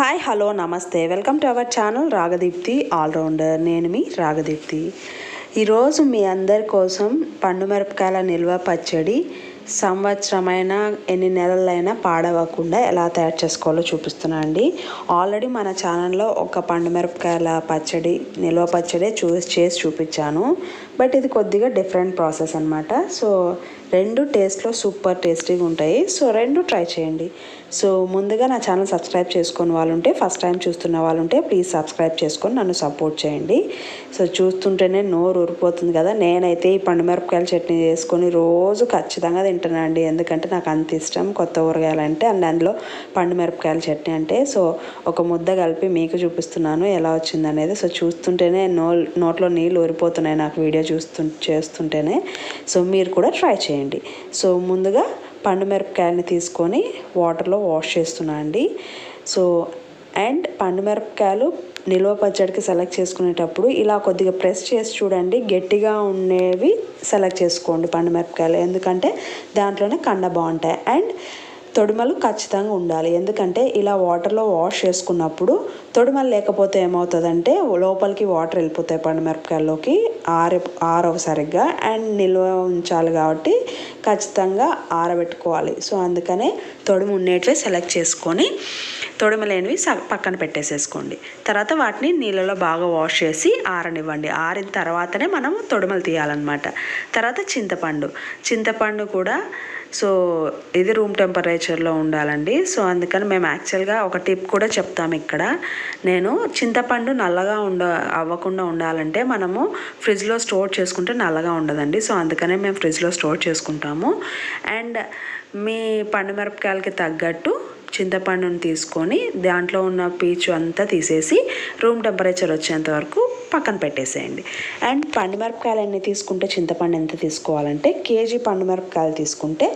Hi hello నమస్తే. Welcome to our channel Ragadeepti allrounder. నేను మీ రాగదీప్తి. ఈరోజు మీ అందరి కోసం పండు మిరపకాయల నిల్వ పచ్చడి సంవత్సరమైన ఎన్ని నెలలైనా పాడవకుండా ఎలా తయారు చేసుకోవాలో చూపిస్తున్నా అండి. ఆల్రెడీ మన ఛానల్లో ఒక పండు మిరపకాయల పచ్చడి నిల్వ పచ్చడి చూ చేసి చూపించాను. బట్ ఇది కొద్దిగా డిఫరెంట్ ప్రాసెస్ అనమాట సో రెండు టేస్ట్లో సూపర్ టేస్టీగా ఉంటాయి. సో రెండు ట్రై చేయండి. సో ముందుగా నా ఛానల్ సబ్స్క్రైబ్ చేసుకున్న వాళ్ళు ఉంటే ఫస్ట్ టైం చూస్తున్న వాళ్ళు ఉంటే ప్లీజ్ సబ్స్క్రైబ్ చేసుకొని నన్ను సపోర్ట్ చేయండి. సో చూస్తుంటేనే నోరు ఊరిపోతుంది కదా. నేనైతే ఈ పండుమిరపకాయల చట్నీ చేసుకొని రోజు ఖచ్చితంగా తింటానండి. ఎందుకంటే నాకు అంత ఇష్టం కొత్త ఊరగాయలు అంటే అండ్ అందులో పండుమిరపకాయల చట్నీ అంటే. సో ఒక ముద్ద కలిపి మీకు చూపిస్తున్నాను ఎలా వచ్చింది అనేది సో చూస్తుంటేనే నో నోట్లో నీళ్ళు ఊరిపోతున్నాయి నాకు వీడియో చూస్తు చేస్తుంటేనే. సో మీరు కూడా ట్రై చేయండి. సో ముందుగా పండు మిరపకాయలని తీసుకొని వాటర్లో వాష్ చేస్తున్నా అండి. సో అండ్ పండు మిరపకాయలు నిల్వ పచ్చడికి సెలెక్ట్ చేసుకునేటప్పుడు ఇలా కొద్దిగా ప్రెస్ చేసి చూడండి. గట్టిగా ఉండేవి సెలెక్ట్ చేసుకోండి పండు మిరపకాయలు. ఎందుకంటే దాంట్లోనే కండ బాగుంటాయి. అండ్ తొడిమలు ఖచ్చితంగా ఉండాలి. ఎందుకంటే ఇలా వాటర్లో వాష్ చేసుకున్నప్పుడు తొడిమలు లేకపోతే ఏమవుతుందంటే లోపలికి వాటర్ వెళ్ళిపోతాయి పండు మిరపకాయల్లోకి ఆర ఆరవ సరిగ్గా అండ్ నిల్వ ఉంచాలి కాబట్టి ఖచ్చితంగా ఆరబెట్టుకోవాలి. సో అందుకనే తొడుము ఉండేటివి సెలెక్ట్ చేసుకొని తొడిమ లేనివి స- పక్కన పెట్టేసేసుకోండి. తర్వాత వాటిని నీళ్ళలో బాగా వాష్ చేసి ఆరనివ్వండి. ఆరిన తర్వాతనే మనం తొడిమలు తీయాలన్నమాట. తర్వాత చింతపండు. చింతపండు కూడా సో ఇది రూమ్ టెంపరేచర్లో ఉండాలండి. సో అందుకని మేము యాక్చువల్గా ఒక టిప్ కూడా చెప్తాము ఇక్కడ. నేను చింతపండు నల్లగా ఉండ అవ్వకుండా ఉండాలంటే మనము ఫ్రిడ్జ్లో స్టోర్ చేసుకుంటే నల్లగా ఉండదండి. సో అందుకనే మేము ఫ్రిడ్జ్లో స్టోర్ చేసుకుంటాము. అండ్ మీ పండు మిరపకాయలకి తగ్గట్టు చింతపండుని తీసుకొని దాంట్లో ఉన్న పీచు అంతా తీసేసి రూమ్ టెంపరేచర్ వచ్చేంత వరకు పక్కన పెట్టేసేయండి. అండ్ పండుమిరపకాయలు ఎన్ని తీసుకుంటే చింతపండు ఎంత తీసుకోవాలంటే కేజీ పండుమిరపకాయలు తీసుకుంటే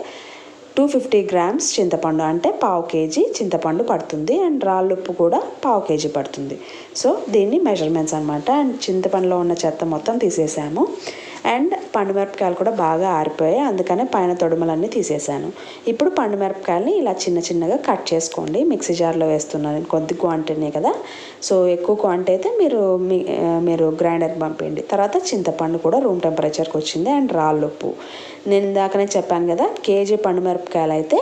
టూ ఫిఫ్టీ గ్రామ్స్ చింతపండు అంటే పావు కేజీ చింతపండు పడుతుంది అండ్ రాళ్ళుప్పు కూడా పావు కేజీ పడుతుంది. సో దీన్ని మెజర్మెంట్స్ అనమాట అండ్ చింతపండులో ఉన్న చెత్త మొత్తం తీసేసాము. అండ్ పండుమిరపకాయలు కూడా బాగా ఆరిపోయాయి. అందుకనే పైన తొడుమలన్నీ తీసేసాను. ఇప్పుడు పండుమిరపకాయలని ఇలా చిన్న చిన్నగా కట్ చేసుకోండి. మిక్సీ జార్లో వేస్తున్నాను కొద్ది క్వాంటిటీ కదా. సో ఎక్కువ క్వాంటిటీ అయితే మీరు మీ మీరు గ్రైండర్కి పంపేయండి. తర్వాత చింతపండు కూడా రూమ్ టెంపరేచర్కి వచ్చింది అండ్ రాళ్ళుప్పు నేను ఇందాకనే చెప్పాను కదా కేజీ పండుమిరపకాయలు అయితే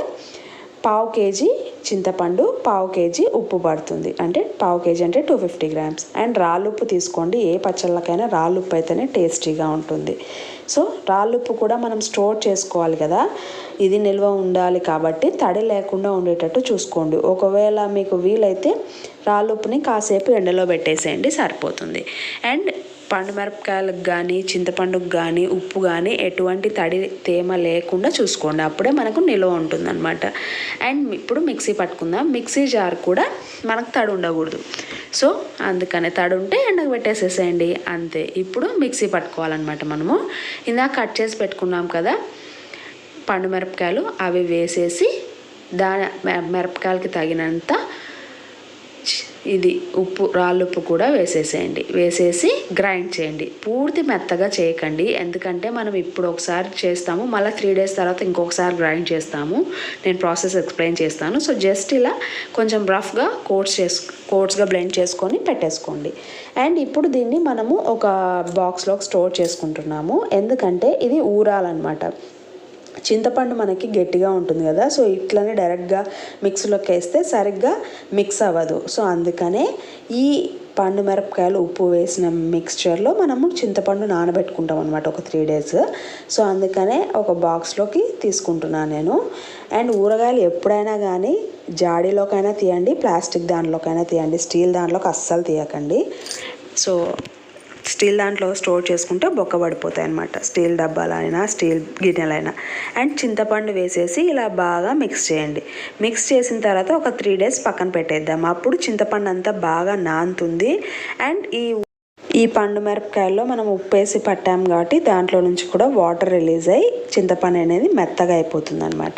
పావు కేజీ చింతపండు పావు కేజీ ఉప్పు పడుతుంది. అంటే పావు కేజీ అంటే టూ ఫిఫ్టీ గ్రామ్స్ అండ్ రాళ్ళుప్పు తీసుకోండి. ఏ పచ్చళ్ళకైనా రాళ్ళుప్పు అయితేనే టేస్టీగా ఉంటుంది. సో రాళ్ళుప్పు కూడా మనం స్టోర్ చేసుకోవాలి కదా. ఇది నిల్వ ఉండాలి కాబట్టి తడి లేకుండా ఉండేటట్టు చూసుకోండి. ఒకవేళ మీకు వీలైతే రాళ్ళుప్పుని కాసేపు ఎండలో పెట్టేసేయండి సరిపోతుంది. అండ్ పండు మిరపకాయలకు కానీ చింతపండుకు కానీ ఉప్పు కానీ ఎటువంటి తడి తేమ లేకుండా చూసుకోండి. అప్పుడే మనకు నిల్వ ఉంటుందన్నమాట. అండ్ ఇప్పుడు మిక్సీ పట్టుకుందాం. మిక్సీ జార్ కూడా మనకు తడి ఉండకూడదు. సో అందుకనే తడి ఉంటే ఎండకు పెట్టేసేసేయండి. అంతే. ఇప్పుడు మిక్సీ పట్టుకోవాలన్నమాట మనము. ఇందాక కట్ చేసి పెట్టుకున్నాం కదా పండు మిరపకాయలు అవి వేసేసి దాని మిరపకాయలకి తగినంత ఇది ఉప్పు రాళ్ళుప్పు కూడా వేసేసేయండి. వేసేసి గ్రైండ్ చేయండి. పూర్తి మెత్తగా చేయకండి. ఎందుకంటే మనం ఇప్పుడు ఒకసారి చేస్తాము మళ్ళీ త్రీ డేస్ తర్వాత ఇంకొకసారి గ్రైండ్ చేస్తాము. నేను ప్రాసెస్ ఎక్స్ప్లెయిన్ చేస్తాను. సో జస్ట్ ఇలా కొంచెం రఫ్గా కోట్స్ చేసు కోట్స్గా బ్లెండ్ చేసుకొని పెట్టేసుకోండి. అండ్ ఇప్పుడు దీన్ని మనము ఒక బాక్స్లో స్టోర్ చేసుకుంటున్నాము. ఎందుకంటే ఇది ఊరాలన్నమాట. చింతపండు మనకి గట్టిగా ఉంటుంది కదా సో ఇట్లనే డైరెక్ట్గా మిక్సీలోకి వేస్తే సరిగ్గా మిక్స్ అవ్వదు. సో అందుకనే ఈ పండు మిరపకాయలు ఉప్పు వేసిన మిక్స్చర్లో మనము చింతపండు నానబెట్టుకుంటాం అనమాట ఒక త్రీ డేస్ సో అందుకనే ఒక బాక్స్లోకి తీసుకుంటున్నాను నేను. అండ్ ఊరగాయలు ఎప్పుడైనా కానీ జాడీలోకైనా తీయండి ప్లాస్టిక్ దాంట్లోకైనా తీయండి స్టీల్ దానిలోకి అస్సలు తీయకండి. సో స్టీల్ దాంట్లో స్టోర్ చేసుకుంటే బొక్క పడిపోతాయి అనమాట స్టీల్ డబ్బాలైనా స్టీల్ గిన్నెలైనా. అండ్ చింతపండు వేసేసి ఇలా బాగా మిక్స్ చేయండి. మిక్స్ చేసిన తర్వాత ఒక త్రీ డేస్ పక్కన పెట్టేద్దాం. అప్పుడు చింతపండు అంతా బాగా నానుతుంది. అండ్ ఈ ఈ పండు మిరపకాయల్లో మనం ఉప్పు వేసి పట్టాం కాబట్టి దాంట్లో నుంచి కూడా వాటర్ రిలీజ్ అయ్యి చింతపండు అనేది మెత్తగా అయిపోతుంది అనమాట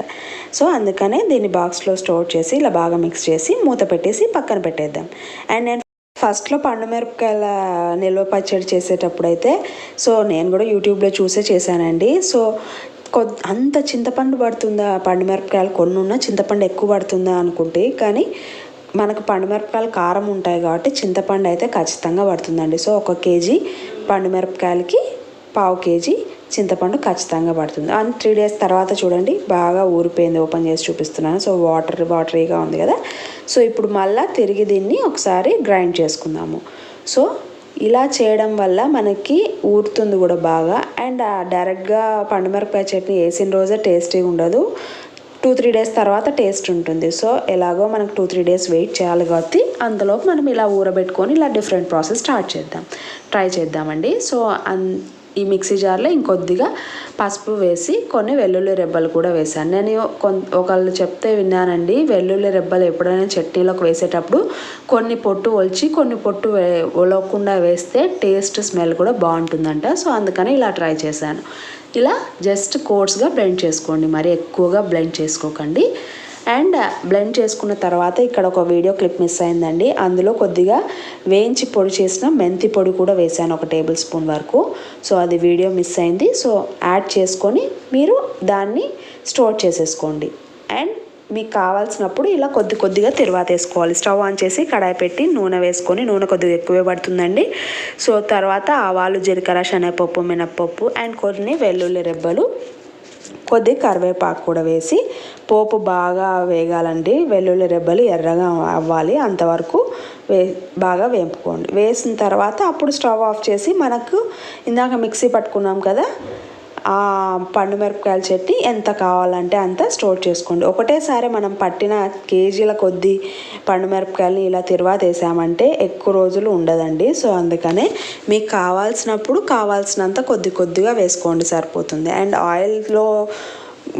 సో అందుకనే దీన్ని బాక్స్లో స్టోర్ చేసి ఇలా బాగా మిక్స్ చేసి మూత పెట్టేసి పక్కన పెట్టేద్దాం. అండ్ నేను ఫస్ట్లో పండు మిరపకాయల నిల్వ పచ్చడి చేసేటప్పుడు అయితే సో నేను కూడా యూట్యూబ్లో చూసే చేశానండి. సో కొద్ అంత చింతపండు పడుతుందా? పండు మిరపకాయలు కొన్ని ఉన్నా చింతపండు ఎక్కువ పడుతుందా అనుకుంటే కానీ మనకు పండుమిరపకాయలు కారం ఉంటాయి కాబట్టి చింతపండు అయితే ఖచ్చితంగా పడుతుందండి. సో ఒక కేజీ పండుమిరపకాయలకి పావు కేజీ చింతపండు ఖచ్చితంగా పడుతుంది. అండ్ త్రీ డేస్ తర్వాత చూడండి బాగా ఊరిపోయింది. ఓపెన్ చేసి చూపిస్తున్నాను. సో వాటర్ వాటరీగా ఉంది కదా. సో ఇప్పుడు మళ్ళీ తిరిగి దీన్ని ఒకసారి గ్రైండ్ చేసుకుందాము. సో ఇలా చేయడం వల్ల మనకి ఊరుతుంది కూడా బాగా. అండ్ డైరెక్ట్గా పండుమిరపకాయ చట్నీ వేసిన రోజే టేస్టీగా ఉండదు. టూ త్రీ డేస్ తర్వాత టేస్ట్ ఉంటుంది. సో ఎలాగో మనకు టూ త్రీ డేస్ వెయిట్ చేయాలి కాబట్టి అంతలోపు మనం ఇలా ఊరబెట్టుకొని ఇలా డిఫరెంట్ ప్రాసెస్ స్టార్ట్ చేద్దాం. ట్రై చేద్దామండి. సో అన్ ఈ మిక్సీ జార్లో ఇంకొద్దిగా పసుపు వేసి కొన్ని వెల్లుల్లి రెబ్బలు కూడా వేసాను నేను ఒకళ్ళు చెప్తే విన్నానండి వెల్లుల్లి రెబ్బలు ఎప్పుడైనా చట్నీలోకి వేసేటప్పుడు కొన్ని పొట్టు ఒలిచి కొన్ని పొట్టు ఒలవకుండా వేస్తే టేస్ట్ స్మెల్ కూడా బాగుంటుందంట. సో అందుకని ఇలా ట్రై చేశాను. ఇలా జస్ట్ కోర్స్గా బ్లెండ్ చేసుకోండి. మరి ఎక్కువగా బ్లెండ్ చేసుకోకండి. అండ్ బ్లెండ్ చేసుకున్న తర్వాత ఇక్కడ ఒక వీడియో క్లిప్ మిస్ అయిందండి. అందులో కొద్దిగా వేయించి పొడి చేసిన మెంతి పొడి కూడా వేసాను ఒక టేబుల్ స్పూన్ వరకు. సో అది వీడియో మిస్ అయింది. సో యాడ్ చేసుకొని మీరు దాన్ని స్టోర్ చేసేసుకోండి. అండ్ మీకు కావాల్సినప్పుడు ఇలా కొద్ది కొద్దిగా తిరువాత వేసుకోవాలి. స్టవ్ ఆన్ చేసి కడాయి పెట్టి నూనె వేసుకొని నూనె కొద్దిగా ఎక్కువే పడుతుందండి. సో తర్వాత ఆవాలు జీలకర్ర శనగపప్పు మినప్పప్పు అండ్ కొన్ని వెల్లుల్లి రెబ్బలు కొద్ది కరివేపాకు కూడా వేసి పోపు బాగా వేగాలండి. వెల్లుల్లి రెబ్బలు ఎర్రగా అవ్వాలి. అంతవరకు వే బాగా వేపుకోండి. వేసిన తర్వాత అప్పుడు స్టవ్ ఆఫ్ చేసి మనకు ఇందాక మిక్సీ పట్టుకున్నాం కదా ఆ పండు మిరపకాయల చట్నీ ఎంత కావాలంటే అంత స్టోర్ చేసుకోండి. ఒకటేసారి మనం పట్టిన కేజీల కొద్దీ పండు మిరపకాయలని ఇలా తిరువాత వేసామంటే ఎక్కువ రోజులు ఉండదండి. సో అందుకనే మీకు కావాల్సినప్పుడు కావాల్సినంత కొద్ది కొద్దిగా వేసుకోండి సరిపోతుంది. అండ్ ఆయిల్లో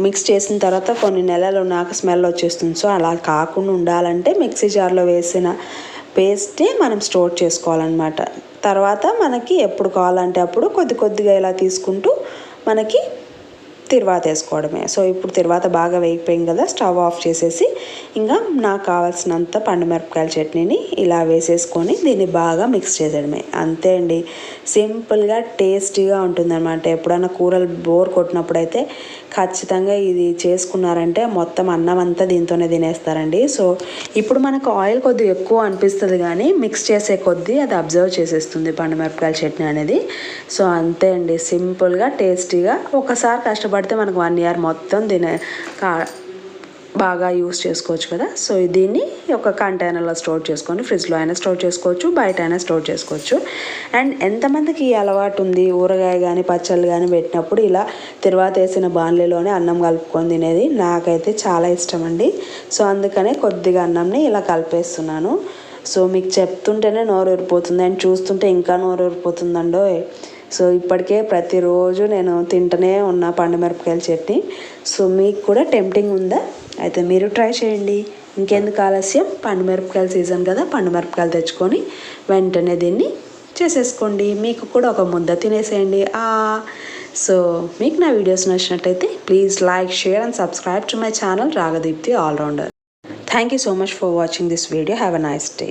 మిక్స్ చేసిన తర్వాత కొన్ని నెలలు నాకు స్మెల్ వచ్చేస్తుంది. సో అలా కాకుండా ఉండాలంటే మిక్సీ జార్లో వేసిన పేస్టే మనం స్టోర్ చేసుకోవాలన్నమాట. తర్వాత మనకి ఎప్పుడు కావాలంటే అప్పుడు కొద్ది కొద్దిగా ఇలా తీసుకుంటూ మనకి తిరువాత వేసుకోవడమే. సో ఇప్పుడు తిరువాత బాగా వేగిపోయింది కదా స్టవ్ ఆఫ్ చేసేసి ఇంకా నాకు కావాల్సినంత పండు మిరపకాయల చట్నీని ఇలా వేసేసుకొని దీన్ని బాగా మిక్స్ చేసేయడమే. అంతే అండి. సింపుల్గా టేస్టీగా ఉంటుందన్నమాట. ఎప్పుడైనా కూరలు బోర్ కొట్టినప్పుడు అయితే ఖచ్చితంగా ఇది చేసుకున్నారంటే మొత్తం అన్నం అంతా దీంతోనే తినేస్తారండి. సో ఇప్పుడు మనకు ఆయిల్ కొద్దిగా ఎక్కువ అనిపిస్తుంది కానీ మిక్స్ చేసే కొద్దీ అది అబ్జర్వ్ చేసేస్తుంది పండు మిరపకాయల చట్నీ అనేది. సో అంతే అండి. సింపుల్గా టేస్టీగా ఒకసారి కష్టపడితే మనకు వన్ ఇయర్ మొత్తం తినే కా బాగా యూస్ చేసుకోవచ్చు కదా? సో దీన్ని ఒక కంటైనర్లో స్టోర్ చేసుకొని ఫ్రిడ్జ్లో అయినా స్టోర్ చేసుకోవచ్చు బయట అయినా స్టోర్ చేసుకోవచ్చు. అండ్ ఎంతమందికి ఈ అలవాటు ఉంది? ఊరగాయ కానీ పచ్చళ్ళు కానీ పెట్టినప్పుడు ఇలా తర్వాత వేసిన బాణలిలోనే అన్నం కలుపుకొని తినేది నాకైతే చాలా ఇష్టం అండి సో అందుకనే కొద్దిగా అన్నంని ఇలా కలిపేస్తున్నాను. సో మీకు చెప్తుంటేనే నోరు ఊరిపోతుంది. అండ్ చూస్తుంటే ఇంకా నోరు ఊరిపోతుందండో? సో ఇప్పటికే ప్రతిరోజు నేను తింటూనే ఉన్నా పండు మిరపకాయల చట్నీ. సో మీకు కూడా టెంప్టింగ్ ఉందా? అయితే మీరు ట్రై చేయండి. ఇంకెందుకు ఆలస్యం? పండు మిరపకాయల సీజన్ కదా పండు మిరపకాయలు తెచ్చుకొని వెంటనే దీన్ని చేసేసుకోండి. మీకు కూడా ఒక ముద్ద తినేసేయండి. సో మీకు నా వీడియోస్ నచ్చినట్టయితే please like share and subscribe to my channel Ragadeepti allrounder. Thank you so much for watching this video. Have a nice day.